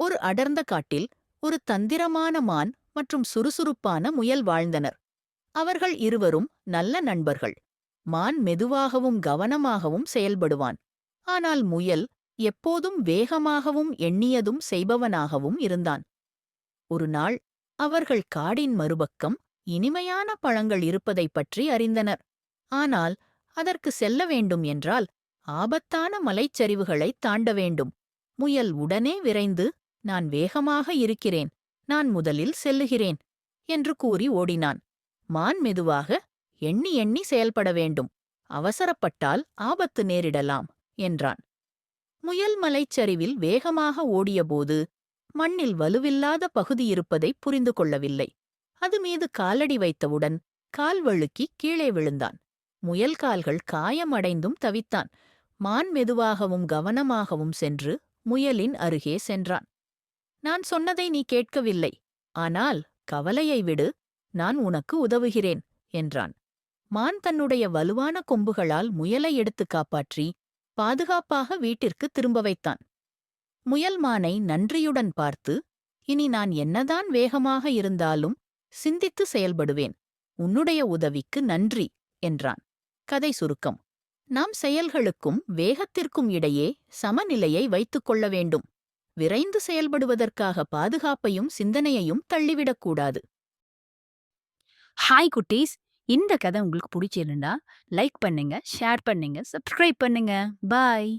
ஒரு அடர்ந்த காட்டில் ஒரு தந்திரமான மான் மற்றும் சுறுசுறுப்பான முயல் வாழ்ந்தனர். அவர்கள் இருவரும் நல்ல நண்பர்கள். மான் மெதுவாகவும் கவனமாகவும் செயல்படுவான். ஆனால் முயல் எப்போதும் வேகமாகவும் எண்ணியதும் செய்பவனாகவும் இருந்தான். ஒரு நாள் அவர்கள் காடின் மறுபக்கம் இனிமையான பழங்கள் இருப்பதைப் பற்றி அறிந்தனர். ஆனால் அதற்கு செல்ல வேண்டும் என்றால் ஆபத்தான மலைச்சரிவுகளைத் தாண்ட வேண்டும் முயல் உடனே விரைந்து நான் வேகமாக இருக்கிறேன் நான் முதலில் செல்லுகிறேன் என்று கூறி ஓடினான். மான் மெதுவாக எண்ணி எண்ணி செயல்பட வேண்டும். அவசரப்பட்டால் ஆபத்து நேரிடலாம் என்றான். முயல் மலைச்சரிவில் வேகமாக ஓடியபோது மண்ணில் வலுவில்லாத பகுதி இருப்பதை புரிந்து கொள்ளவில்லை. அது மீது காலடி வைத்தவுடன் கால் வழுக்கி கீழே விழுந்தான். முயல் கால்கள் காயமடைந்தும் தவித்தான். மான் மெதுவாகவும் கவனமாகவும் சென்று முயலின் அருகே சென்றான். நான் சொன்னதை நீ கேட்கவில்லை. ஆனால் கவலையை விடு நான் உனக்கு உதவுகிறேன் என்றான். மான் தன்னுடைய வலுவான கொம்புகளால் முயலை எடுத்துக் காப்பாற்றி பாதுகாப்பாக வீட்டிற்கு திரும்ப வைத்தான். முயல் மானை நன்றியுடன் பார்த்து இனி நான் என்னதான் வேகமாக இருந்தாலும் சிந்தித்து செயல்படுவேன் உன்னுடைய உதவிக்கு நன்றி என்றான். கதை சுருக்கம். நாம் செயல்களுக்கும் வேகத்திற்கும் இடையே சமநிலையை வைத்துக் கொள்ள வேண்டும். விரைந்து செயல்படுவதற்காக பாதுகாப்பையும் சிந்தனையையும் தள்ளிவிடக்கூடாது ஹாய் குட்டீஸ். இந்த கதை உங்களுக்கு பிடிச்சிருந்தா லைக் பண்ணுங்க ஷேர் பண்ணுங்க சப்ஸ்கிரைப் பண்ணுங்க. பாய்